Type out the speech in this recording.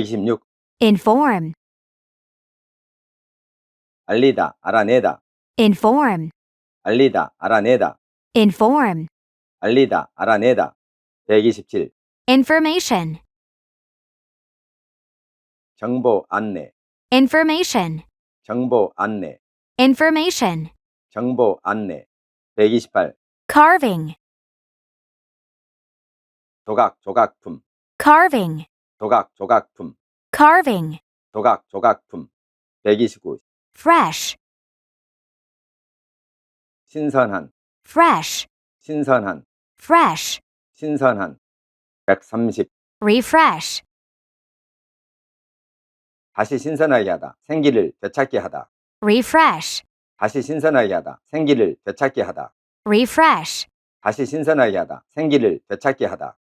126. inform, 알리다, 알아내다. inform, 알리다, 알아내다. inform, 알리다, 알아내다. 127. information, 정보 안내, information, 정보 안내, information, 정보 안내. 128. carving, 조각, 조각품, carving, 조각, 조각품, carving, 조각, 조각품. 129. fresh, 신선한, fresh, 신선한, fresh, 신선한. 130. refresh, 다시 신선하게 하다. 생기를 되찾게 하다. refresh, 다시 신선하게 하다. 생기를 되찾게 하다. refresh, 다시 신선하게 하다. 생기를 되찾게 하다.